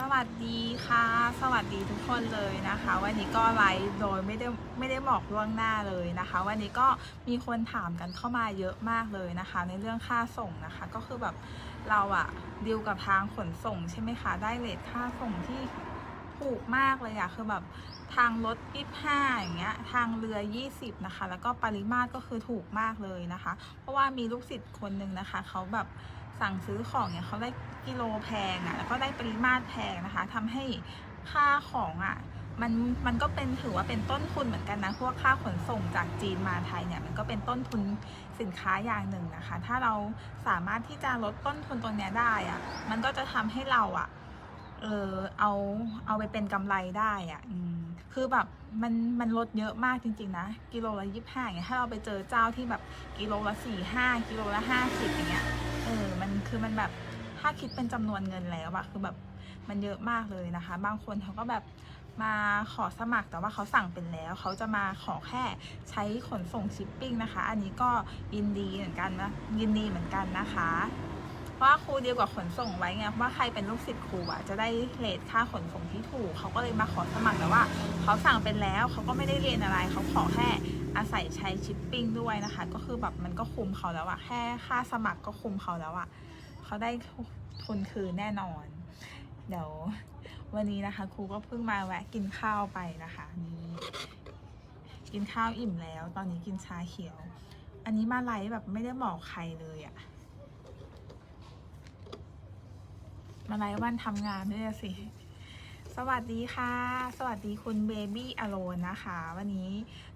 สวัสดีค่ะ สวัสดีทุกคนเลยนะคะ วันนี้ก็ไลฟ์โดยไม่ได้ไม่ได้บอกล่วงหน้าเลยนะคะ วันนี้ก็มีคนถามกันเข้ามาเยอะมากเลยนะคะ ในเรื่องค่าส่งนะคะ ก็คือแบบเราอะดีลกับทางขนส่งใช่ไหมคะได้เลทค่าส่งที่ถูกมากเลยอะคือแบบทางรถ25อย่างเงี้ยทางเรือ 20 นะคะ แล้วก็ปริมาตรก็คือถูกมากเลยนะคะ เพราะว่ามีลูกศิษย์คนหนึ่งนะคะเขาแบบสั่งซื้อของเนี่ยเขาได้ กิโลแพงอะ่ะแล้วก็ได้ปริมาตรแพงนะคะทำให้ค่าของอะ่ะมันมันก็เป็นถือว่าเป็นต้นทุนเหมือนกันนะพวกค่าขนส่งจากจีนมาไทยเนี่ยมันก็เป็นต้นทุนสินค้าอย่างหนึ่งนะคะ ถ้าเราสามารถที่จะลดต้นทุนตรงเนี้ยได้อะ่ะมันก็จะทำให้เราอะเออเอาเอาไปเป็นกำไรได้อะคือแบบมันมันลดเยอะมากจริงๆนะกิโลละยี่ห้าอย่างเงี้ยถ้าเราไปเจอเจ้าที่แบบกิโลละสี่ห้ากิโลละห้าสิบอย่างเงี้ยเออมันคือมันแบบ ถ้าคิดเป็นจำนวนเงินแล้วอะคือแบบมันเยอะมากเลยนะคะ บางคนเขาก็แบบมาขอสมัครแต่ว่าเขาสั่งเป็นแล้ว เขาจะมาขอแค่ใช้ขนส่งชิปปิ้งนะคะ อันนี้ก็ยินดีเหมือนกันนะยินดีเหมือนกันนะคะเพราะว่าครูเดียวกับขนส่งไว้ไงว่าใครเป็นลูกศิษย์ครูอะจะได้เลทค่าขนส่งที่ถูกเขาก็เลยมาขอสมัครแต่ว่า เขาสั่งเป็นแล้วเขาก็ไม่ได้เรียนอะไร เขาขอแค่อาศัยใช้ชิปปิ้งด้วยนะคะ ก็คือแบบมันก็คุมเขาแล้วอะแค่ค่าสมัครก็คุมเขาแล้วอะ เขาได้ทุนคืนแน่นอน เดี๋ยววันนี้นะคะ ครูก็เพิ่งมาแวะกินข้าวไปนะคะนี่กินข้าวอิ่มแล้ว ตอนนี้กินชาเขียว อันนี้มาไลฟ์แบบไม่ได้บอกใครเลยอะมาไลฟ์วันทำงานด้วยสิ สวัสดีค่ะ สวัสดีคุณเบบี้อโลนนะคะ วันนี้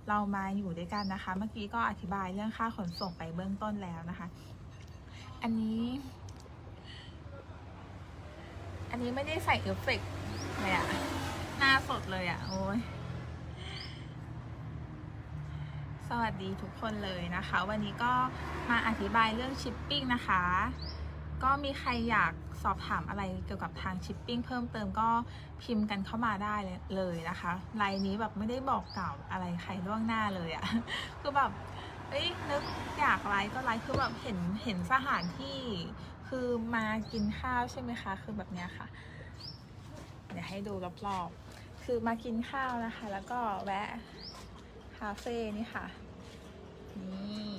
เรามาอยู่ด้วยกันนะคะ เมื่อกี้ก็อธิบายเรื่องค่าขนส่งไปเบื้องต้นแล้วนะคะ อันนี้ อันนี้ไม่ได้ใส่เอฟเฟกต์เลยอะหน้าสดเลยอะโอ้ยสวัสดีทุกคนเลยนะคะ วันนี้ก็มาอธิบายเรื่องชิปปิ้งนะคะ ก็มีใครอยากสอบถามอะไรเกี่ยวกับทางชิปปิ้งเพิ่มเติมก็พิมพ์กันเข้ามาได้เลยนะคะไลน์นี้แบบไม่ได้บอกกล่าวอะไรใครล่วงหน้าเลยอะคือแบบเอ้ยนึกอยากไลฟ์ก็ไลฟ์คือแบบเห็นเห็นสถานที่ คือมากินข้าวใช่ไหมคะ คือแบบเนี้ยค่ะ เดี๋ยวให้ดูรอบๆ คือมากินข้าวนะคะ แล้วก็แวะคาเฟ่นี่ค่ะ นี่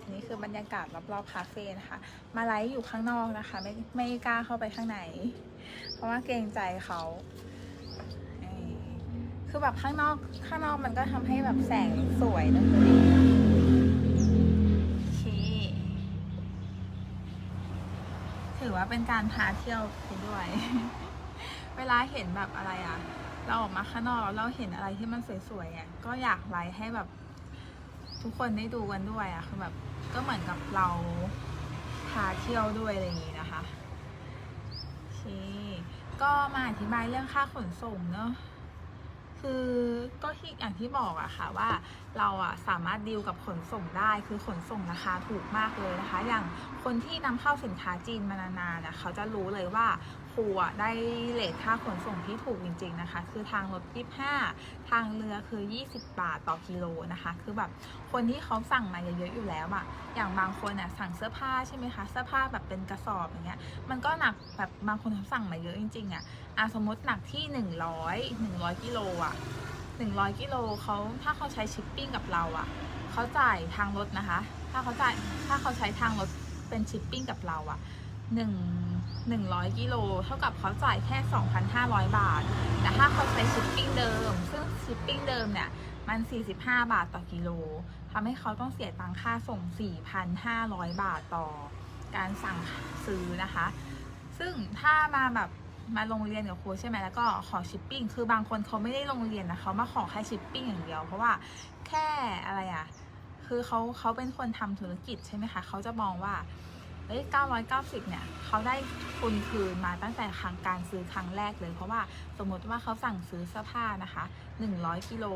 อันนี้คือบรรยากาศรอบๆคาเฟ่นะคะ มาไลฟ์อยู่ข้างนอกนะคะ ไม่ไม่กล้าเข้าไปข้างใน เพราะว่าเกรงใจเขาคือแบบข้างนอกข้างนอกมันก็ทำให้แบบแสงสวยนะดูดิ ว่าเป็นการพาเที่ยวไปด้วย เวลาเห็นแบบอะไรอะเราออกมาข้างนอกแล้วเราเห็นอะไรที่มันสวยๆอะก็อยากไลฟ์ให้แบบ ทุกคนได้ดูกันด้วยอะคือแบบก็เหมือนกับเราพาเที่ยวด้วยอะไรอย่างงี้นะคะโอเคก็มาอธิบายเรื่องค่าขนส่งเนอะ คือก็ที่อย่างที่บอกอะค่ะว่าเราอะสามารถดีลกับขนส่งได้ คือขนส่งราคาถูกมากเลยนะคะ อย่างคนที่นำเข้าสินค้าจีนมานานๆนะเขาจะรู้เลยว่า ครูอะได้เลทค่าขนส่งที่ถูกจริง ๆนะคะ คือทางรถ25 ทางเรือคือ 20 บาทต่อกิโลนะคะ คือแบบคนที่เขาสั่งมาเยอะๆอยู่แล้วอะอย่างบางคนอะสั่งเสื้อผ้าใช่ไหมคะ เสื้อผ้าแบบเป็นกระสอบอย่างเงี้ย มันก็หนักแบบบางคนเขาสั่งมาเยอะจริงๆอะอะสมมติหนักที่หนึ่งร้อยหนึ่งร้อยกิโลอะหนึ่งร้อยกิโลเขาถ้าเขาใช้ชิปปิ้งกับเราอะเขาจ่ายทางรถนะคะ ถ้าเขาจ่ายถ้าเขาใช้ทางรถเป็นชิปปิ้งกับเราอะหนึ่ง หนึ่งร้อยกิโลเท่ากับเขาจ่ายแค่สองพันห้าร้อยบาท แต่ถ้าเขาใช้ชิปปิ้งเดิม ซึ่งชิปปิ้งเดิมเนี่ย มัน 45 บาทต่อกิโลทำให้เขาต้องเสียตังค่าส่ง 4,500 บาทต่อการสั่งซื้อนะคะ ซึ่งถ้ามาแบบมาโรงเรียนกับครูใช่ไหมแล้วก็ขอชิปปิ้ง คือบางคนเขาไม่ได้โรงเรียนนะเขามาขอแค่ชิปปิ้งอย่างเดียว เพราะว่าแค่อะไรอะ่ะ คือเขาเขาเป็นคนทำธุรกิจใช่ไหมคะ เขาจะมองว่า เอ้ย990 เนี่ยเขาได้ทุนคืนมาตั้งแต่ครั้งการซื้อครั้งแรกเลย เพราะว่าสมมติว่าเขาสั่งซื้อเสื้อผ้านะคะ 100กิโล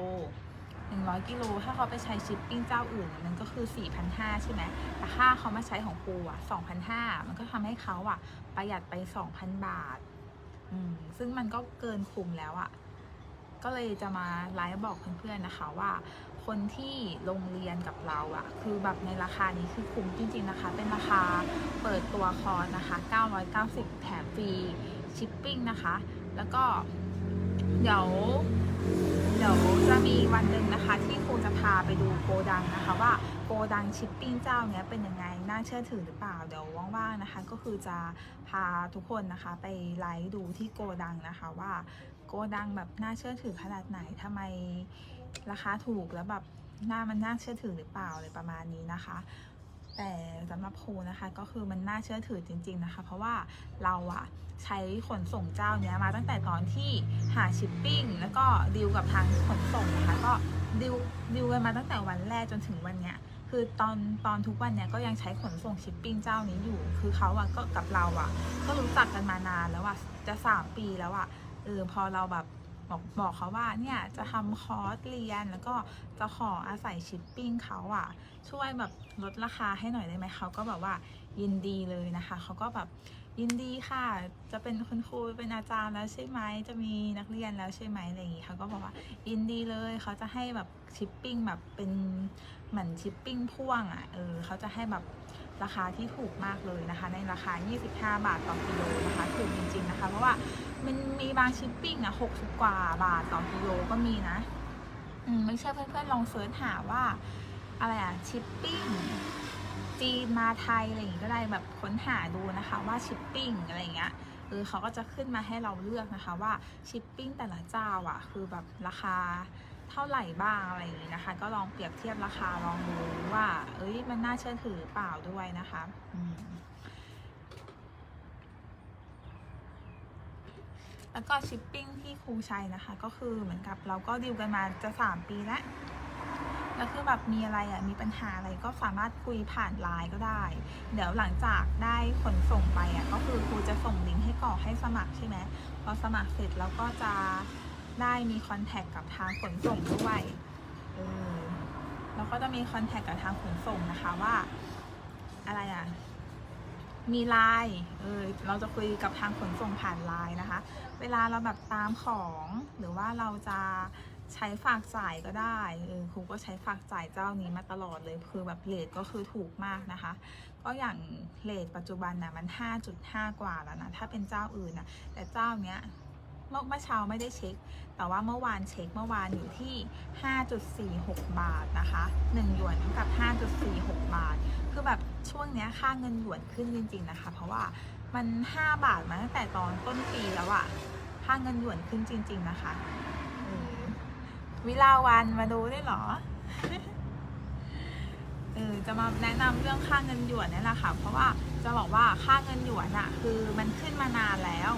100กิโลถ้าเขาไปใช้ชิปปิ้งเจ้าอื่นน่ะมันก็คือ 4,500 ใช่ไหม แต่ค่าเขามาใช้ของปูอะ 2,500 มันก็ทำให้เขาอะ ประหยัดไป 2,000 บาท อืม ซึ่งมันก็เกินคุ้มแล้วอะ ก็เลยจะมาไลฟ์บอกเพื่อนๆนะคะว่า คนที่ลงเรียนกับเราอะคือแบบในราคานี้คือคุ้มจริง ๆ นะคะ เป็นราคาเปิดตัวคอร์สนะคะ 990 แถมฟรีชิปปิ้งนะคะ แล้วก็เดี๋ยวเดี๋ยวจะมีวันหนึ่งนะคะที่ครูจะพาไปดูโกดังนะคะ ว่าโกดังชิปปิ้งเจ้าเนี้ยเป็นยังไงน่าเชื่อถือหรือเปล่าเดี๋ยวว่างๆนะคะ ก็คือจะพาทุกคนนะคะไปไลฟ์ดูที่โกดังนะคะว่าโกดังแบบน่าเชื่อถือขนาดไหนทำไม ราคาถูกแล้วแบบหน่ามันน่าเชื่อถือหรือเปล่าอะไรประมาณนี้นะคะ แต่สำหรับครูนะคะก็คือมันน่าเชื่อถือจริง ๆนะคะ เพราะว่าเราอะใช้ขนส่งเจ้าเนี้ยมาตั้งแต่ตอนที่หาชิปปิ้งแล้วก็ดีลกับทางขนส่งนะคะก็ดีลดีลกันมาตั้งแต่วันแรกจนถึงวันเนี้ยคือตอนตอนทุกวันเนี้ยก็ยังใช้ขนส่งชิปปิ้งเจ้านี้อยู่ คือเขาอะก็กับเราอะก็รู้จักกันมานานแล้วอะจะสามปีแล้วอะเออพอเราแบบ บอกบอกเขาว่าเนี่ยจะทำคอร์สเรียนแล้วก็จะขออาศัยชิปปิ้งเขาอะช่วยแบบลดราคาให้หน่อยได้ไหมเขาก็แบบว่ายินดีเลยนะคะเขาก็แบบยินดีค่ะ จะเป็นคุณครูเป็นอาจารย์แล้วใช่ไหมจะมีนักเรียนแล้วใช่ไหมอะไรอย่างงี้เขาก็บอกว่ายินดีเลยเขาจะให้แบบชิปปิ้งแบบเป็นเหมือนชิปปิ้งพ่วงอะ่ะเออเขาจะให้แบบ ราคาที่ถูกมากเลยนะคะ ในราคา 25 บาทต่อกิโลนะคะถูกจริงๆนะคะ เพราะว่ามันมีบางชิปปิ้งอะ60 กว่าบาทต่อกิโลก็มีนะอืมไม่เชื่อเพื่อนๆลองเสิร์ชหาว่าอะไรอะชิปปิ้งจีนมาไทยอะไรอย่างงี้ก็ได้แบบค้นหาดูนะคะว่าชิปปิ้งอะไรอย่างเงี้ยเออเขาก็จะขึ้นมาให้เราเลือกนะคะว่าชิปปิ้งแต่ละเจ้าอะคือแบบราคา เท่าไหร่บ้างอะไรอย่างงี้นะคะ ก็ลองเปรียบเทียบราคาลองดูว่า เอ้ยมันน่าเชื่อถือเปล่าด้วยนะคะแล้วก็ชิปปิ้งที่ครูใช้นะคะ ก็คือเหมือนกับเราก็ดิวกันมาจะสามปีแล้วแล้วคือแบบมีอะไรอะมีปัญหาอะไรก็สามารถคุยผ่านไลน์ก็ได้ เดี๋ยวหลังจากได้ขนส่งไปอะก็คือครูจะส่งลิงก์ให้กรอกให้สมัครใช่ไหมพอสมัครเสร็จแล้วก็จะ ได้มีคอนแทคกับทางขนส่งด้วยเออแล้วก็จะมีคอนแทคกับทางขนส่งนะคะว่า อะไรอะ มีไลน์เออเราจะคุยกับทางขนส่งผ่านไลน์นะคะ เวลาเราแบบตามของหรือว่าเราจะใช้ฝากจ่ายก็ได้เออครูก็ใช้ฝากจ่ายเจ้านี้มาตลอดเลย คือแบบเลทก็คือถูกมากนะคะ ก็อย่างเลทปัจจุบันนะมัน 5.5 กว่าแล้วนะ ถ้าเป็นเจ้าอื่นนะแต่เจ้าเนี้ย เมื่อเช้าไม่ได้เช็ค แต่ว่าเมื่อวานเช็คเมื่อวานอยู่ที่ 5.46 บาทนะคะ1หยวนเท่ากับ 5.46 บาท คือแบบช่วงเนี้ยค่าเงินหยวนขึ้นจริง ๆนะคะ เพราะว่ามัน 5 บาทมาตั้งแต่ตอนต้นปีแล้วอะค่าเงินหยวนขึ้นจริง ๆนะคะวิลาวันมาดูได้เหรอเออจะมาแนะนำเรื่องค่าเงินหยวนนี่แหละค่ะ เพราะว่าจะบอกว่าค่าเงินหยวนอะคือมันขึ้นมานานแล้ว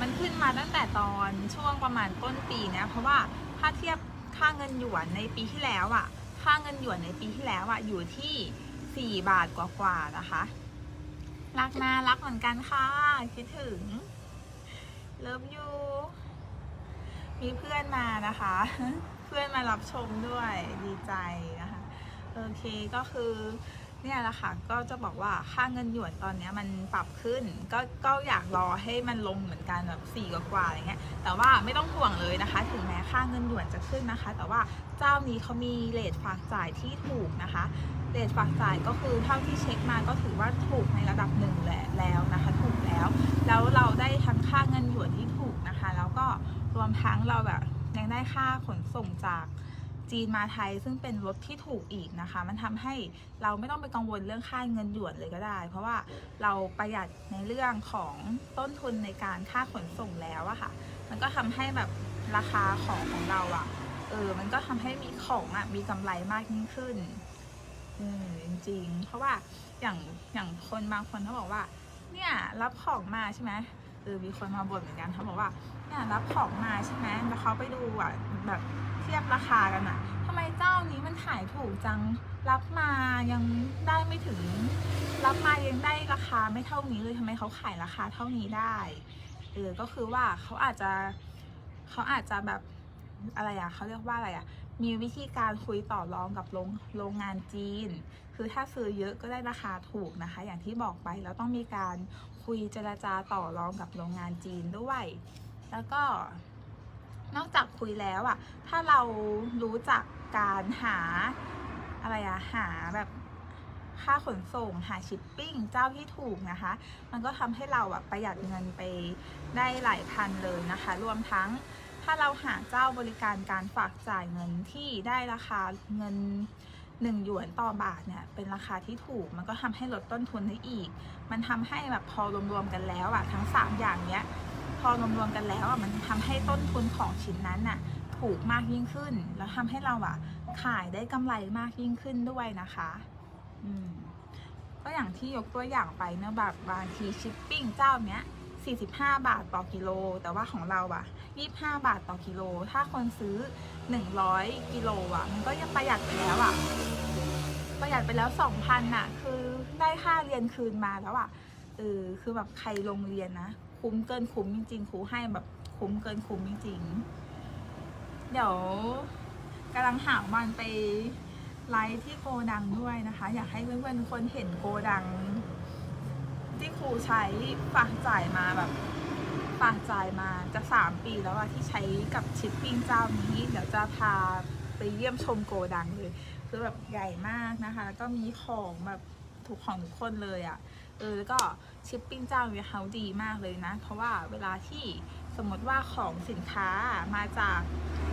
มันขึ้นมาตั้งแต่ตอนช่วงประมาณต้นปีนะ เพราะว่าถ้าเทียบค่าเงินหยวนในปีที่แล้วอะค่าเงินหยวนในปีที่แล้วอะอยู่ที่ 4 บาทกว่าๆนะคะ รักนะรักเหมือนกันค่ะ คิดถึง เลิฟยูมีเพื่อนมานะคะ เพื่อนมารับชมด้วยดีใจนะคะ โอเคก็คือ เนี่ยแหละค่ะก็จะบอกว่าค่าเงินหยวนตอนนี้มันปรับขึ้น ก็ก็อยากรอให้มันลงเหมือนกันแบบสี่กว่าๆอะไรเงี้ยแต่ว่าไม่ต้องห่วงเลยนะคะ ถึงแม้ค่าเงินหยวนจะขึ้นนะคะ แต่ว่าเจ้านี้เขามีเลทฝากจ่ายที่ถูกนะคะเลทฝากจ่ายก็คือเท่าที่เช็คมาก็ถือว่าถูกในระดับหนึ่งแหละแล้วนะคะถูกแล้ว แล้วเราได้ทั้งค่าเงินหยวนที่ถูกนะคะ แล้วก็รวมทั้งเราแบบยังได้ค่าขนส่งจาก จีนมาไทยซึ่งเป็นรถที่ถูกอีกนะคะ มันทำให้เราไม่ต้องไปกังวลเรื่องค่าเงินหยวนเลยก็ได้ เพราะว่าเราประหยัดในเรื่องของต้นทุนในการค่าขนส่งแล้วอะค่ะ มันก็ทำให้แบบราคาของของเราอะเออ มันก็ทำให้มีของอะมีกำไรมากยิ่งขึ้นอืมจริง ๆ เพราะว่าอย่างอย่างคนบางคนเขาบอกว่า เนี่ยรับของมาใช่ไหมเออมีคนมาบ่นเหมือนกันเขาบอกว่าเนี่ยรับของมาใช่ไหมแล้วเขาไปดูอะแบบ เทียบราคากันอะทำไมเจ้านี้มันขายถูกจัง รับมายังได้ไม่ถึง รับมายังได้ราคาไม่เท่านี้เลยทำไมเขาขายราคาเท่านี้ได้เออก็คือว่าเขาอาจจะเขาอาจจะแบบอะไรอะเขาเรียกว่าอะไรอะมีวิธีการคุยต่อรองกับโรงโรงงานจีน คือถ้าซื้อเยอะก็ได้ราคาถูกนะคะ อย่างที่บอกไปแล้วต้องมีการคุยเจรจาต่อรองกับโรงงานจีนด้วย แล้วก็ นอกจากคุยแล้วอะถ้าเรารู้จักการหาอะไรอะหาแบบค่าขนส่งหาชิปปิ้งเจ้าที่ถูกนะคะ มันก็ทำให้เราอะประหยัดเงินไปได้หลายพันเลยนะคะ รวมทั้งถ้าเราหาเจ้าบริการการฝากจ่ายเงินที่ได้ราคาเงินหนึ่งหยวนต่อบาทเนี่ยเป็นราคาที่ถูก มันก็ทำให้ลดต้นทุนได้อีก มันทำให้แบบพอรวมๆกันแล้วอะทั้งสามอย่างเนี้ย พอรวมๆกันแล้วอะมันทำให้ต้นทุนของชิ้นนั้นน่ะถูกมากยิ่งขึ้น แล้วทำให้เราอะขายได้กำไรมากยิ่งขึ้นด้วยนะคะอืมก็อย่างที่ยกตัวอย่างไปเนอะแบบบางทีชิปปิ้งเจ้าเนี้ย45 บาทต่อกิโล แต่ว่าของเราอะ25 บาทต่อกิโล ถ้าคนซื้อ 100 กิโลอะมันก็ยังประหยัดไปแล้วอะประหยัดไปแล้ว 2,000น่ะ คือได้ค่าเรียนคืนมาแล้วอะเออคือแบบใครลงเรียนนะ คุ้มเกินคุ้มจริงๆครูให้แบบคุ้มเกินคุ้มจริงๆ เดี๋ยวกำลังหาวันไปไลฟ์ที่โกดังด้วยนะคะ อยากให้เพื่อนๆทุกคนเห็นโกดัง ที่ครูใช้ฝากจ่ายมาแบบฝากจ่ายมาจะสามปีแล้วอะที่ใช้กับชิปปิ้งเจ้านี้ เดี๋ยวจะพาไปเยี่ยมชมโกดังเลย คือแบบใหญ่มากนะคะ แล้วก็มีของแบบถูกของทุกคนเลยอะ เออแล้วก็ชิปปิ้งเจ้าเนี่ยเขาดีมากเลยนะ เพราะว่าเวลาที่สมมติว่าของสินค้ามาจาก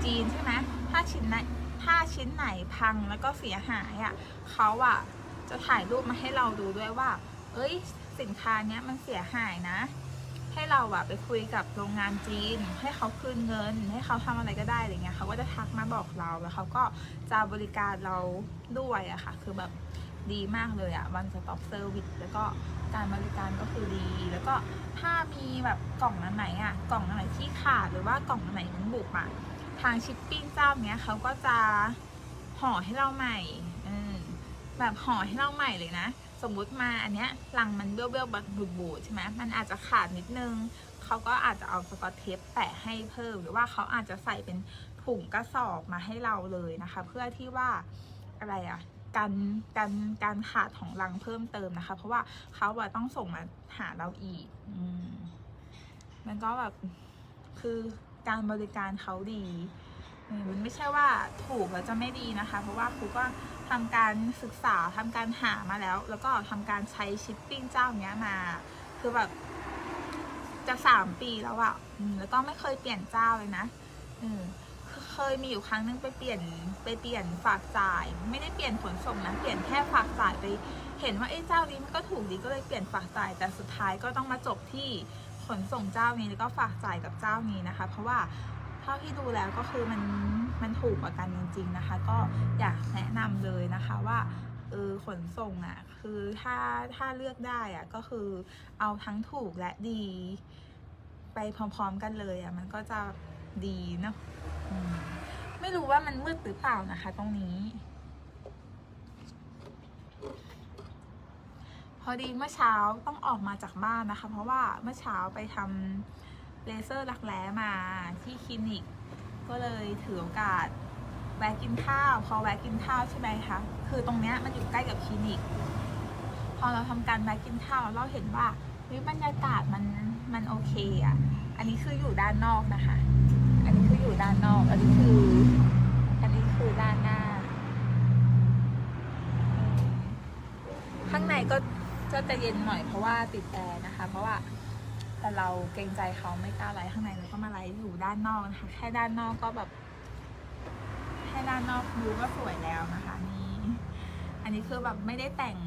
จีนใช่ไหมถ้าชิ้นไหนถ้าชิ้นไหนพังแล้วก็เสียหายอะเขาอะจะถ่ายรูปมาให้เราดูด้วยว่า เอ้ย สินค้าเนี้ยมันเสียหายนะ ให้เราอะไปคุยกับโรงงานจีน ให้เขาคืนเงิน ให้เขาทำอะไรก็ได้อะไรเงี้ยเขาก็จะทักมาบอกเราแล้วเขาก็จะบริการเราด้วยอะค่ะ คือแบบ ดีมากเลยอะวันสต็อปเซอร์วิสแล้วก็การบริการก็คือดี แล้วก็ถ้ามีแบบกล่องอันไหนอะกล่องอันไหนที่ขาดหรือว่ากล่องอันไหนมันบุกอะทางชิปปิ้งเจ้าเนี้ยเขาก็จะห่อให้เราใหม่อืมแบบห่อให้เราใหม่เลยนะ สมมุติมาอันเนี้ยลังมันเบี้ยวเบี้ยวๆบูดบูดๆใช่ไหมมันอาจจะขาดนิดนึงเขาก็อาจจะเอาสกอตเทปแปะให้เพิ่ม หรือว่าเขาอาจจะใส่เป็นถุงกระสอบมาให้เราเลยนะคะ เพื่อที่ว่าอะไรอะ การการการขาดของลังเพิ่มเติมนะคะ เพราะว่าเขาอะต้องส่งมาหาเราอีกอมมันก็แบบคือการบริการเขาดีมันไม่ใช่ว่าถูกแล้วจะไม่ดีนะคะ เพราะว่าครูก็ทำการศึกษาทำการหามาแล้ว แล้วก็ทำการใช้ชิปปิ้งเจ้าเนี้ยมา คือแบบจะสามปีแล้วอะแล้วก็ไม่เคยเปลี่ยนเจ้าเลยนะเออ เคยมีอยู่ครั้งนึงไปเปลี่ยนไปเปลี่ยนฝากจ่าย ไม่ได้เปลี่ยนขนส่งนะเปลี่ยนแค่ฝากจ่ายไป เห็นว่าเอ้เจ้านี้มันก็ถูกดีก็เลยเปลี่ยนฝากจ่ายแต่สุดท้ายก็ต้องมาจบที่ขนส่งเจ้านี้แล้วก็ฝากจ่ายกับเจ้านี้นะคะ เพราะว่าเท่าที่ดูแล้วก็คือมันมันถูกกว่ากันจริง ๆนะคะ ก็อยากแนะนำเลยนะคะว่าเออขนส่งอะคือถ้าถ้าเลือกได้อะก็คือเอาทั้งถูกและดี ไปพร้อมๆกันเลยอะมันก็จะ ดีเนาะไม่รู้ว่ามันมืดหรือเปล่านะคะ ตรงนี้ พอดีเมื่อเช้าต้องออกมาจากบ้านนะคะ เพราะว่าเมื่อเช้าไปทำเลเซอร์รักแร้มาที่คลินิก ก็เลยถือโอกาสแวะกินข้าว พอแวะกินข้าวใช่ไหมคะ คือตรงเนี้ยมันอยู่ใกล้กับคลินิก พอเราทำการแวะกินข้าวเราเห็นว่าเฮ้ยบรรยากาศมันมันโอเคอะ่ะ อันนี้คืออยู่ด้านนอกนะคะ คืออยู่ด้านนอก อันนี้คือ อันนี้คือด้านหน้า ข้างในก็ก็จะเย็นหน่อยเพราะว่าติดแอร์นะคะ เพราะว่าแต่เราเกรงใจเขาไม่กล้าไลฟ์ข้างในเราก็มาไลฟ์อยู่ด้านนอกนะคะ แค่ด้านนอกก็แบบแค่ด้านนอกวิวก็สวยแล้วนะคะนี่อันนี้คือแบบไม่ได้แต่ง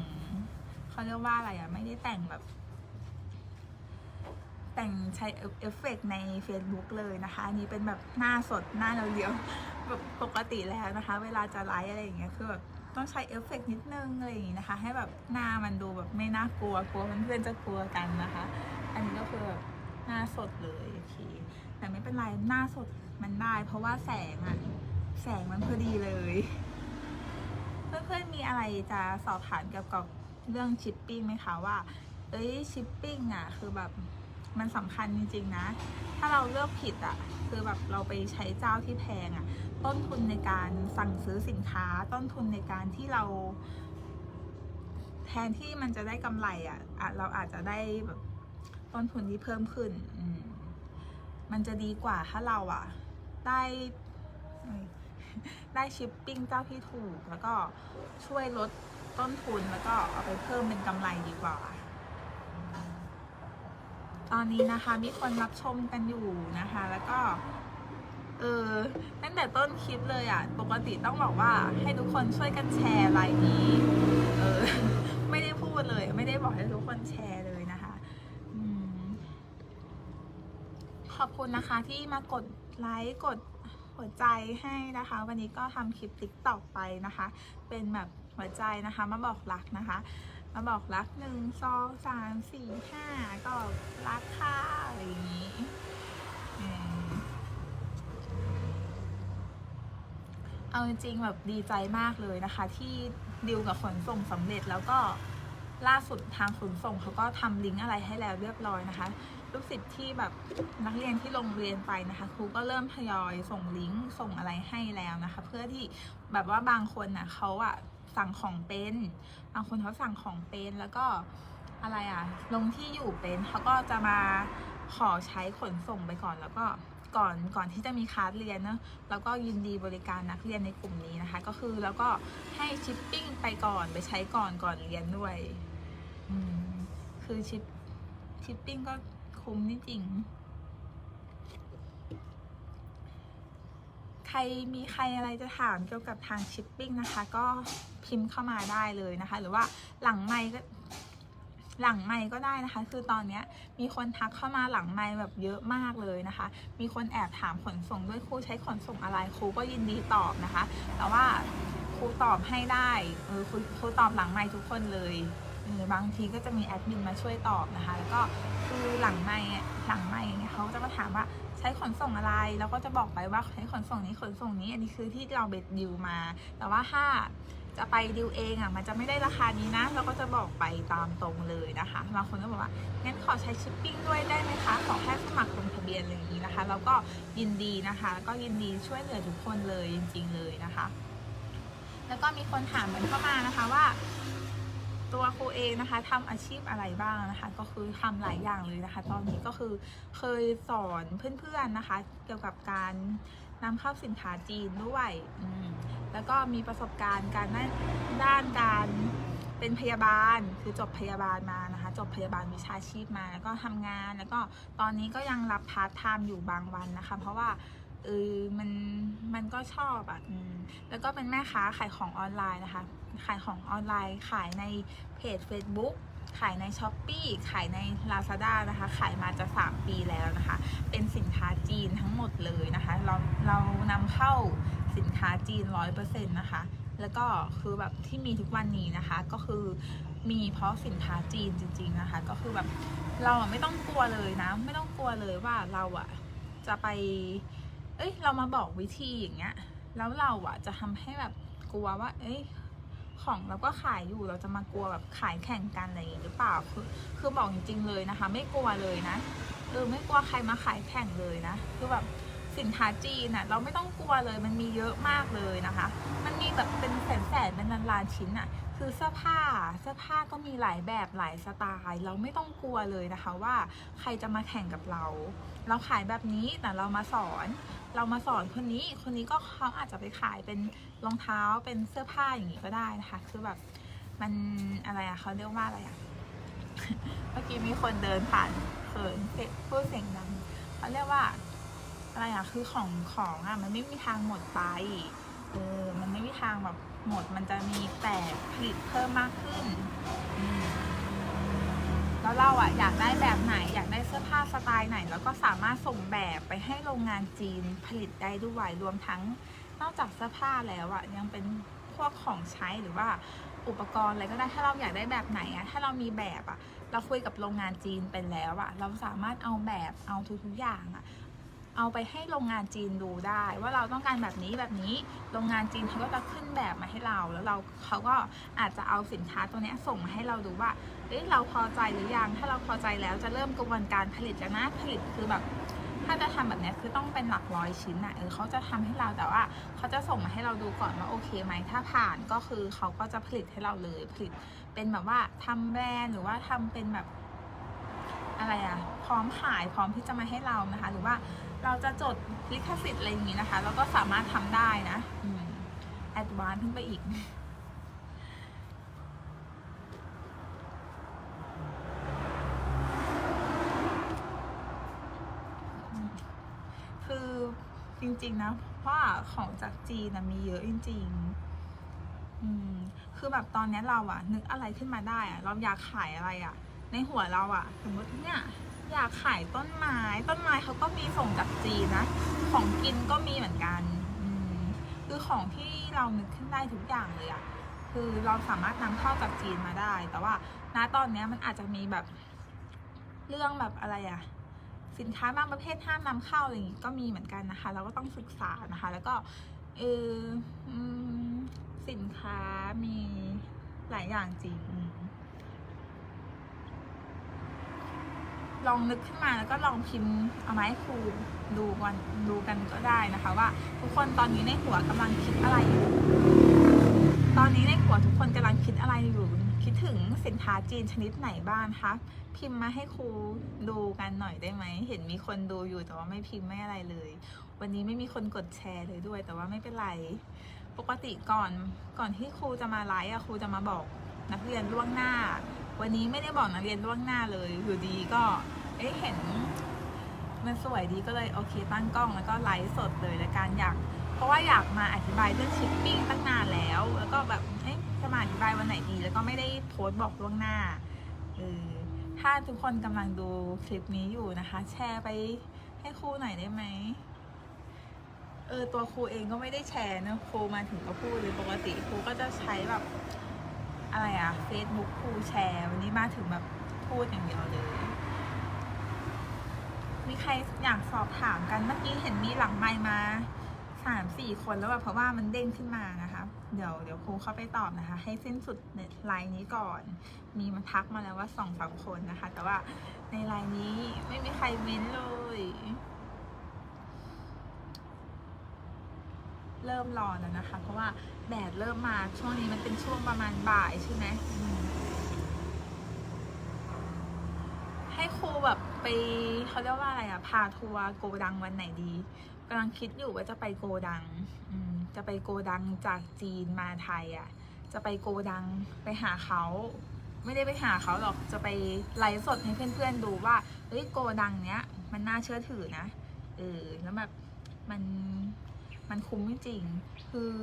เขาเรียกว่าอะไรอะไม่ได้แต่งแบบ แต่งใช้เอฟเฟกต์ใน Facebook เลยนะคะ อันนี้เป็นแบบหน้าสดหน้าเราเดียวแบบปกติแล้วนะคะ เวลาจะไลฟ์อะไรอย่างเงี้ยคือแบบต้องใช้เอฟเฟกต์นิดนึงอะไรอย่างงี้นะคะ ให้แบบหน้ามันดูแบบไม่น่ากลัวกลัวเพื่อนๆจะกลัวกันนะคะ อันนี้ก็คือแบบหน้าสดเลยโอเคแต่ไม่เป็นไรหน้าสดมันได้ เพราะว่าแสงอะแสงมันพอดีเลยเพื่อนๆมีอะไรจะสอบถามเกี่ยวกับเรื่องชิปปิ้งไหมคะว่า เอ้ยชิปปิ้งอะคือแบบ มันสำคัญจริงๆนะ ถ้าเราเลือกผิดอะ คือแบบเราไปใช้เจ้าที่แพงอะ ต้นทุนในการสั่งซื้อสินค้า ต้นทุนในการที่เรา แทนที่มันจะได้กำไรอะอะเราอาจจะได้แบบต้นทุนที่เพิ่มขึ้นอืมันจะดีกว่าถ้าเราอะไปได้ได้ชิปปิ้งเจ้าที่ถูก แล้วก็ช่วยลดต้นทุนแล้วก็เอาไปเพิ่มเป็นกำไรดีกว่า ตอนนี้นะคะมีคนรับชมกันอยู่นะคะ แล้วก็เออตั้งแต่ต้นคลิปเลยอะ ปกติต้องบอกว่าให้ทุกคนช่วยกันแชร์ไลน์นี้ เออ ไม่ได้พูดเลย ไม่ได้บอกให้ทุกคนแชร์เลยนะคะอขอบคุณนะคะที่มากดไลค์กดหัวใจให้นะคะ วันนี้ก็ทำคลิปติ๊กตอกไปนะคะ เป็นแบบหัวใจนะคะ มาบอกรักนะคะ มาบอกรักหนึ่งสองสามสี่ห้าก็รักค่ะอะไรอย่างนี้เอาจริงแบบดีใจมากเลยนะคะ ที่ดิวกับขนส่งสำเร็จแล้วก็ล่าสุดทางขนส่งเขาก็ทำลิงก์อะไรให้แล้วเรียบร้อยนะคะลูกศิษย์ที่แบบนักเรียนที่โรงเรียนไปนะคะครูก็เริ่มทยอยส่งลิงก์ส่งอะไรให้แล้วนะคะ เพื่อที่แบบว่าบางคนน่ะเขาอะ สั่งของเป็นบางคนเขาสั่งของเป็นแล้วก็อะไรอะลงที่อยู่เป็นเขาก็จะมาขอใช้ขนส่งไปก่อนแล้วก็ก่อนก่อนที่จะมีคลาสเรียนเนอะแล้วก็ยินดีบริการนักเรียนในกลุ่มนี้นะคะ ก็คือแล้วก็ให้ชิปปิ้งไปก่อนไปใช้ก่อนก่อนเรียนด้วยอืมคือชิปชิปปิ้งก็คุ้มนี่จริง ใครมีใครอะไรจะถามเกี่ยวกับทางชิปปิ้งนะคะ ก็พิมพ์เข้ามาได้เลยนะคะ หรือว่าหลังไมค์ก็หลังไมค์ก็ได้นะคะ คือตอนนี้มีคนทักเข้ามาหลังไมค์แบบเยอะมากเลยนะคะ มีคนแอบถามขนส่งด้วยครูใช้ขนส่งอะไรครูก็ยินดีตอบนะคะ แต่ว่าครูตอบให้ได้เออครูครูตอบหลังไมค์ทุกคนเลยเออบางทีก็จะมีแอดมินมาช่วยตอบนะคะ แล้วก็คือหลังไมค์หลังไมค์เนี่ยเขาจะมาถามว่า ใช้ขนส่งอะไรแล้วก็จะบอกไปว่าใช้ขนส่งนี้ขนส่งนี้ อันนี้คือที่เราเบ็ดดิวมา แต่ว่าถ้าจะไปดิวเองอะมันจะไม่ได้ราคานี้นะ เราก็จะบอกไปตามตรงเลยนะคะบางคนก็บอกว่างั้นขอใช้ชิปปิ้งด้วยได้ไหมคะขอแค่สมัครลงทะเบียนอะไรอย่างนี้นะคะแล้วก็ยินดีนะคะ ก็ยินดีช่วยเหลือทุกคนเลยจริง ๆเลยนะคะ แล้วก็มีคนถามกันเข้ามานะคะว่า ตัวครูเองนะคะทำอาชีพอะไรบ้างนะคะ ก็คือทำหลายอย่างเลยนะคะ ตอนนี้ก็คือเคยสอนเพื่อนๆนะคะ เกี่ยวกับการนำเข้าสินค้าจีนด้วยแล้วก็มีประสบการณ์การด้านด้านการเป็นพยาบาลคือจบพยาบาลมานะคะ จบพยาบาลวิชาชีพมาแล้วก็ทำงานแล้วก็ตอนนี้ก็ยังรับพาร์ทไทม์อยู่บางวันนะคะ เพราะว่า เออมันมันก็ชอบอะ่ะอืมแล้วก็เป็นแม่ค้าขายของออนไลน์นะคะ ขายของออนไลน์ ขายในเพจ Facebook ขายใน s h อ p e e ขายใน Lazada นะคะ ขายมาจะ 3 ปีแล้วนะคะ เป็นสินค้าจีนทั้งหมดเลยนะคะ เราเรานำเข้าสินค้าจีน 100%นะคะ แล้วก็คือแบบที่มีทุกวันนี้นะคะ ก็คือมีเพราะสินค้าจีนจริง ๆนะคะ ก็คือแบบเราอะไม่ต้องกลัวเลยนะ ไม่ต้องกลัวเลยว่าเราอะจะไป เอ้ย เรามาบอกวิธีอย่างเงี้ย แล้วเราอะจะทำให้แบบกลัวว่า เอ้ย ของเราก็ขายอยู่ เราจะมากลัวแบบขายแข่งกันอะไรอย่างงี้หรือเปล่า คือ คือบอกจริงๆเลยนะคะ ไม่กลัวเลยนะ เออ ไม่กลัวใครมาขายแข่งเลยนะ คือแบบสินค้าจีนน่ะเราไม่ต้องกลัวเลย มันมีเยอะมากเลยนะคะ มันมีแบบเป็นแสนๆเป็นล้านๆชิ้นอะ คือเสื้อผ้าเสื้อผ้าก็มีหลายแบบหลายสไตล์เราไม่ต้องกลัวเลยนะคะว่าใครจะมาแข่งกับเรา เราขายแบบนี้แต่เรามาสอน เรามาสอนคนนี้คนนี้ก็เขาอาจจะไปขายเป็นรองเท้าเป็นเสื้อผ้าอย่างนี้ก็ได้นะคะคือแบบมันอะไรอะเขาเรียกว่าอะไรอะเมื่อกี้มีคนเดินผ่านเขินเสพูดเสียงดังเขาเรียกว่าอะไรอะคือของของอะมันไม่มีทางหมดไปเออมันไม่มีทางแบบ หมดมันจะมีแต่ผลิตเพิ่มมากขึ้นแล้วเราอะอยากได้แบบไหนอยากได้เสื้อผ้าสไตล์ไหน แล้วก็สามารถส่งแบบไปให้โรงงานจีนผลิตได้ด้วยรวมทั้งนอกจากเสื้อผ้าแล้วอะยังเป็นพวกของใช้หรือว่าอุปกรณ์อะไรก็ได้ถ้าเราอยากได้แบบไหนอะถ้าเรามีแบบอะเราคุยกับโรงงานจีนเป็นแล้วอะเราสามารถเอาแบบเอาทุกๆอย่างอะ เอาไปให้โรงงานจีนดูได้ ว่าเราต้องการแบบนี้แบบนี้โรงงานจีนเขาก็จะขึ้นแบบมาให้เราแล้วเราเขาก็อาจจะเอาสินค้าตัวนี้ส่งมาให้เราดูว่าเอ้ยเราพอใจหรือยังถ้าเราพอใจแล้วจะเริ่มกระบวนการผลิตแล้วนะผลิตคือแบบถ้าจะทำแบบนี้คือต้องเป็นหลักร้อยชิ้นอะเออเขาจะทำให้เราแต่ว่าเขาจะส่งมาให้เราดูก่อนว่าโอเคไหมถ้าผ่านก็คือเขาก็จะผลิตให้เราเลยผลิตเป็นแบบว่าทำแบรนด์หรือว่าทำเป็นแบบอะไรอะพร้อมขายพร้อมที่จะมาให้เรานะคะ หรือว่า เราจะจดลิขสิทธิ์อะไรอย่างนี้นะคะ เราก็สามารถทำได้นะแอดวานซ์ขึ้นไปอีก คือจริงๆนะ เพราะของจากจีนมีเยอะจริงๆ อืมคือแบบตอนนี้เราอะนึกอะไรขึ้นมาได้อะเราอยากขายอะไรอะในหัวเราอะสมมติเนี่ย อยากขายต้นไม้ต้นไม้เขาก็มีส่งจากจีนนะ ของกินก็มีเหมือนกันคือของที่เรานึกขึ้นได้ทุกอย่างเลยอะคือเราสามารถนำเข้าจากจีนมาได้ แต่ว่าณตอนนี้มันอาจจะมีแบบเรื่องแบบอะไรอะสินค้าบางประเภทห้ามนำเข้าอะไรอย่างงี้ก็มีเหมือนกันนะคะ เราก็ต้องศึกษานะคะ แล้วก็เอออืมสินค้ามีหลายอย่างจริงอืม ลองนึกขึ้นมาแล้วก็ลองพิมพ์เอามาให้ครูดูกันดูกันก็ได้นะคะ ว่าทุกคนตอนนี้ในหัวกำลังคิดอะไรอยู่ตอนนี้ในหัวทุกคนกำลังคิดอะไรอยู่คิดถึงสินค้าจีนชนิดไหนบ้างคะพิมพ์มาให้ครูดูกันหน่อยได้ไหมเห็นมีคนดูอยู่แต่ว่าไม่พิมพ์ไม่อะไรเลย วันนี้ไม่มีคนกดแชร์เลยด้วย แต่ว่าไม่เป็นไรปกติก่อนก่อนที่ครูจะมาไลฟ์อะครูจะมาบอกนักเรียนล่วงหน้า วันนี้ไม่ได้บอกนักเรียนล่วงหน้าเลยอยู่ดีก็ เอ๊ะเห็น มันสวยดีก็เลยโอเคตั้งกล้องแล้วก็ไลฟ์สดเลยและการอยาก เพราะว่าอยากมาอธิบายเรื่องชิปปิ้งตั้งนานแล้ว แล้วก็แบบเอ๊ะจะมาอธิบายวันไหนดี แล้วก็ไม่ได้โพสต์บอกล่วงหน้าเออถ้าทุกคนกำลังดูคลิปนี้อยู่นะคะ แชร์ไปให้ครูหน่อยได้ไหมเออตัวครูเองก็ไม่ได้แชร์นะครูมาถึงก็พูดเลยปกติครูก็จะใช้แบบ อะไรอะ Facebook ครูแชร์วันนี้มาถึงแบบพูดอย่างเดียวเลย มีใครอยากสอบถามกันเมื่อกี้เห็นมีหลังไมค์มาสามสี่คนแล้วแบบเพราะว่ามันเด้งขึ้นมานะคะ เดี๋ยวเดี๋ยวครูเข้าไปตอบนะคะ ให้สิ้นสุดในไลน์นี้ก่อน มีมาทักมาแล้วว่าสองสามคนนะคะ แต่ว่าในไลน์นี้ไม่มีใครเม้นเลย เริ่มร้อนแล้วนะคะ เพราะว่าแดดเริ่มมาช่วงนี้มันเป็นช่วงประมาณบ่ายใช่ไหมมให้ครูแบบไปเขาเรียกว่าอะไรอะพาทัวร์โกดังวันไหนดีกำลังคิดอยู่ว่าจะไปโกดังจะไปโกดังจากจีนมาไทยอะจะไปโกดังไปหาเขาไม่ได้ไปหาเขาหรอกจะไปไลฟ์สดให้เพื่อนๆดูว่าเฮ้ยโกดังเนี้ยมันน่าเชื่อถือนะเออแล้วแบบมัน มันคุ้มจริง คือ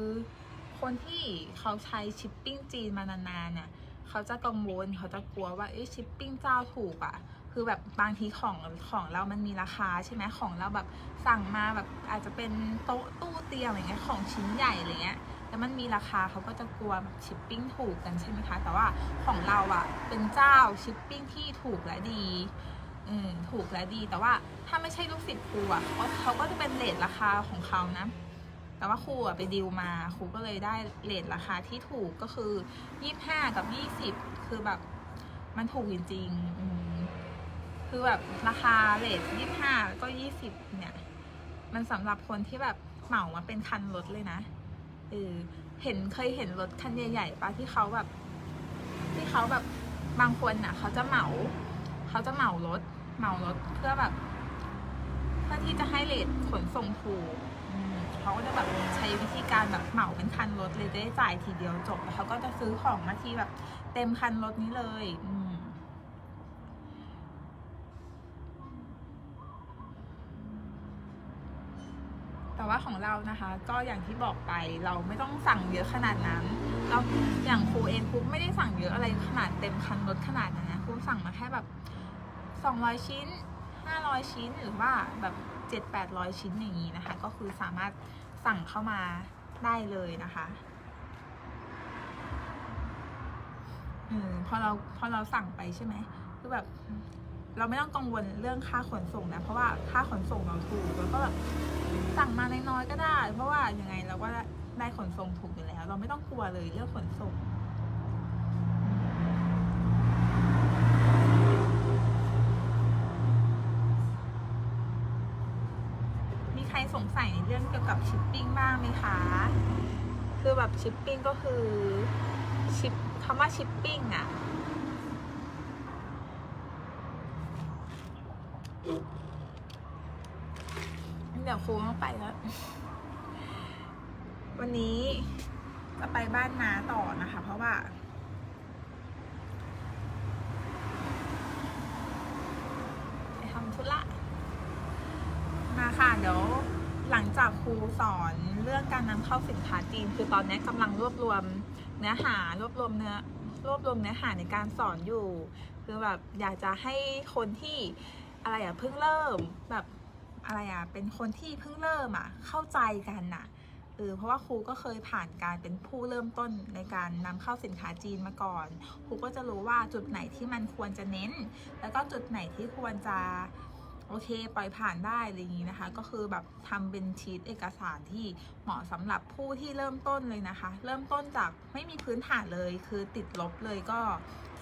คนที่เขาใช้ชิปปิ้งจีนมานานๆเนี่ยเขาจะกังวลเขาจะกลัวว่าเอ๊ะชิปปิ้งเจ้าถูกอะ่ะคือแบบบางทีของของเรามันมีราคาใช่ไหมของเราแบบสั่งมาแบบอาจจะเป็นโต๊ะตู้เตียงอะไรเงี้ยของชิ้นใหญ่อะไรเงี้ยแล้วมันมีราคาเขาก็จะกลัวแบบชิปปิ้งถูกกันใช่ไหมคะแต่ว่าของเราอะ่ะเป็นเจ้าชิปปิ้งที่ถูกและดีอืมถูกและดีแต่ว่าถ้าไม่ใช่ลูกศิษย์ครูอะเขาเขาก็จะเป็นเลทราคาของเขานะ แต่ว่าครูอะไปดิวมาครูก็เลยได้เลทราคาที่ถูกก็คือยี่ห้ากับยี่สิบคือแบบมันถูกจริงๆอืมคือแบบราคาเลทยี่ห้าก็ยี่สิบเนี่ย มันสำหรับคนที่แบบเหมามาเป็นคันรถเลยนะเออเห็นเคยเห็นรถคันใหญ่ๆปะที่เขาแบบ ที่เขาแบบบางคนน่ะ เขาจะเหมาเขาจะเหมารถเหมารถเพื่อแบบ เพื่อที่จะให้เลทขนส่งถูก เขาก็จะแบบใช้วิธีการแบบเหมาเป็นคันรถเลยจะได้จ่ายทีเดียวจบแล้วเขาก็จะซื้อของมาทีแบบเต็มคันรถนี้เลย อืมแต่ว่าของเรานะคะ ก็อย่างที่บอกไปเราไม่ต้องสั่งเยอะขนาดนั้นเราอย่างครูเองครูไม่ได้สั่งเยอะอะไรขนาดเต็มคันรถขนาดนั้นนะครูสั่งมาแค่แบบสองร้อยชิ้นห้าร้อยชิ้นหรือว่าแบบ เจ็ดแปดร้อยชิ้นอย่างนี้นะคะ ก็คือสามารถสั่งเข้ามาได้เลยนะคะอืมพอเราพอเราสั่งไปใช่ไหมคือแบบเราไม่ต้องกังวลเรื่องค่าขนส่งนะ เพราะว่าค่าขนส่งเราถูกแล้วก็แบบสั่งมาน้อยๆก็ได้ เพราะว่ายังไงเราก็ได้ขนส่งถูกอยู่แล้ว เราไม่ต้องกลัวเลยเรื่องขนส่ง มีใครสงสัยในเรื่องเกับชิปปิ้งบ้างไหมคะ คือแบบชิปปิ้งก็คือชิปคำว่าชิปปิ้งอะเดี๋ยวครูต้องไปแล้ว วันนี้จะไปบ้านนาต่อนะคะ เพราะว่าไปทำธุระ มาค่ะ เดี๋ยวหลังจากครู สอนเรื่องการนำเข้าสินค้าจีน คือตอนนี้กำลังรวบรวมเนื้อหารวบรวมเนื้อรวบรวมเนื้อหาในการสอนอยู่ คือแบบอยากจะให้คนที่อะไรอะเพิ่งเริ่มแบบอะไรอะเป็นคนที่เพิ่งเริ่มอะเข้าใจกันน่ะเออเพราะว่าครูก็เคยผ่านการเป็นผู้เริ่มต้นในการนำเข้าสินค้าจีนมาก่อน ครูก็จะรู้ว่าจุดไหนที่มันควรจะเน้น แล้วก็จุดไหนที่ควรจะ โอเคปล่อยผ่านได้อะไรอย่างนี้นะคะ ก็คือแบบทำเป็นชีตเอกสารที่เหมาะสำหรับผู้ที่เริ่มต้นเลยนะคะ เริ่มต้นจากไม่มีพื้นฐานเลย คือติดลบเลยก็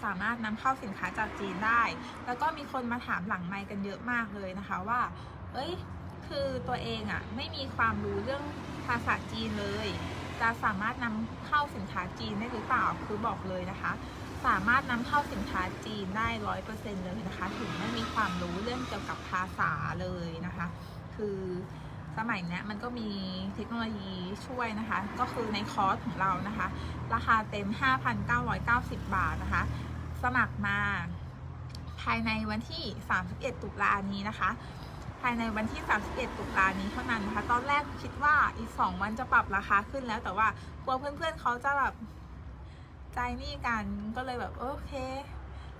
สามารถนำเข้าสินค้าจากจีนได้ แล้วก็มีคนมาถามหลังไมค์กันเยอะมากเลยนะคะว่า เอ้ย คือตัวเองอะ่ะไม่มีความรู้เรื่องภาษาจีนเลย จะสามารถนำเข้าสินค้าจีนได้หรือเปล่า คือบอกเลยนะคะ สามารถนำเข้าสินค้าจีนได้ร้อยเปอร์เซ็นเลยนะคะ ถึงไม่มีความรู้เรื่องเกี่ยวกับภาษาเลยนะคะ คือสมัยเนี้ยมันก็มีเทคโนโลยีช่วยนะคะ ก็คือในคอร์สของเรานะคะ ราคาเต็ม 5,990 บาทนะคะ สมัครมาภายในวันที่ 31 ตุลานี้นะคะ ภายในวันที่ 31 ตุลานี้เท่านั้นนะคะ ตอนแรกคิดว่าอีก 2 วันจะปรับราคาขึ้นแล้ว แต่ว่ากลัวเพื่อนๆเขาจะแบบ ใจนี่กันก็เลยแบบโอเค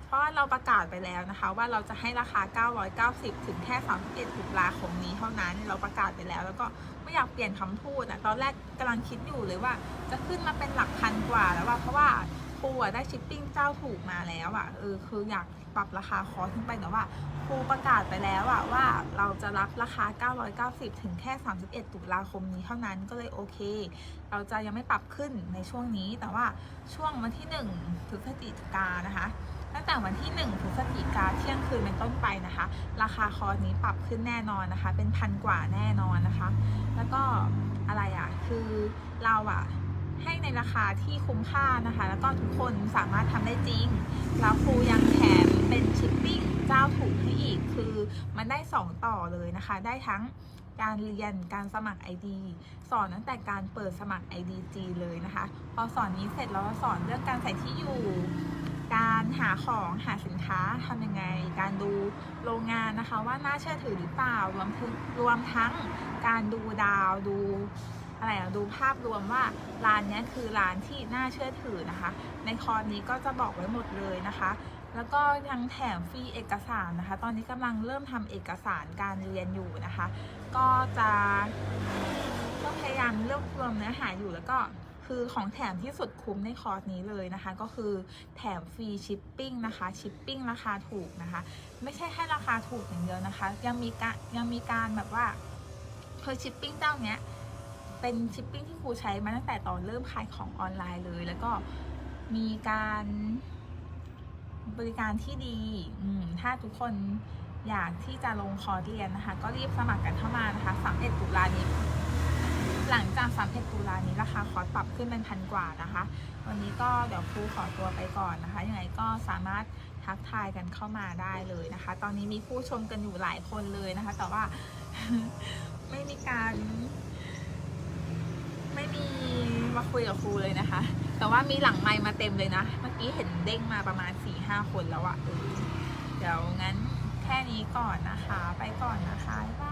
เพราะว่าเราประกาศไปแล้วนะคะ ว่าเราจะให้ราคา 990 ถึงแค่31ตุลาคมนี้เท่านั้นเราประกาศไปแล้ว แล้วก็ไม่อยากเปลี่ยนคำพูดอะตอนแรกกำลังคิดอยู่เลยว่า จะขึ้นมาเป็นหลักพันกว่าแล้วว่าเพราะว่า ครูอะได้ชิปปิ้งเจ้าถูกมาแล้วอะเออคืออยากปรับราคาคอร์สขึ้นไปแต่ว่าครูประกาศไปแล้วอะว่าเราจะรับราคา 990 ถึงแค่ 31 ตุลาคมนี้เท่านั้นก็เลยโอเค เราจะยังไม่ปรับขึ้นในช่วงนี้ แต่ว่าช่วงวันที่1พฤศจิกานนะคะตั้งแต่วันที่1พฤศจิกาเที่ยงคืนเป็นต้นไปนะคะ ราคาคอร์สนี้ปรับขึ้นแน่นอนนะคะ เป็นพันกว่าแน่นอนนะคะ แล้วก็อะไรอะคือเราอะ ให้ในราคาที่คุ้มค่านะคะ แล้วก็ทุกคนสามารถทำได้จริง แล้วครูยังแถมเป็นชิปปิ้งเจ้าถูกให้อีก คือมันได้ 2 ต่อเลยนะคะ ได้ทั้งการเรียนการสมัคร ID สอนตั้งแต่การเปิดสมัคร ID จีเลยนะคะ พอสอนนี้เสร็จเราก็สอนเรื่องการใส่ที่อยู่ การหาของหาสินค้าทำยังไง การดูโรงงานนะคะ ว่าน่าเชื่อถือหรือเปล่ารวมถึงรวมทั้งการดูดาวดู อะไรอะดูภาพรวมว่าร้านนี้คือร้านที่น่าเชื่อถือนะคะ ในคอร์สนี้ก็จะบอกไว้หมดเลยนะคะแล้วก็ยังแถมฟรีเอกสารนะคะ ตอนนี้กำลังเริ่มทำเอกสารการเรียนอยู่นะคะ ก็จะก็พยายามรวบรวมเนื้อหาอยู่แล้วก็คือของแถมที่สุดคุ้มในคอร์สนี้เลยนะคะ ก็คือแถมฟรีชิปปิ้งนะคะ ชิปปิ้งราคาถูกนะคะ ไม่ใช่แค่ราคาถูกอย่างเดียวนะคะ ยังมีการยังมีการแบบว่าเพอชิปปิ้งเจ้าเนี้ย เป็นชิปปิ้งที่ครูใช้มาตั้งแต่ตอนเริ่มขายของออนไลน์เลย แล้วก็มีการบริการที่ดี ถ้าทุกคนอยากที่จะลงคอร์สเรียนนะคะ ก็รีบสมัครกันเข้ามานะคะ 31 ตุลานี้ หลังจาก 31 ตุลานี้ราคาคอร์สปรับขึ้นเป็นพันกว่านะคะ วันนี้ก็เดี๋ยวครูขอตัวไปก่อนนะคะ ยังไงก็สามารถทักทายกันเข้ามาได้เลยนะคะ ตอนนี้มีผู้ชมกันอยู่หลายคนเลยนะคะ แต่ว่าไม่มีการ ไม่มีมาคุยกับครูเลยนะคะ แต่ว่ามีหลังไมค์มาเต็มเลยนะ เมื่อกี้เห็นเด้งมาประมาณ4ี่ห้าคนแล้วอะเออเดี๋ยวงั้นแค่นี้ก่อนนะคะ ไปก่อนนะคะบ๊ายบาย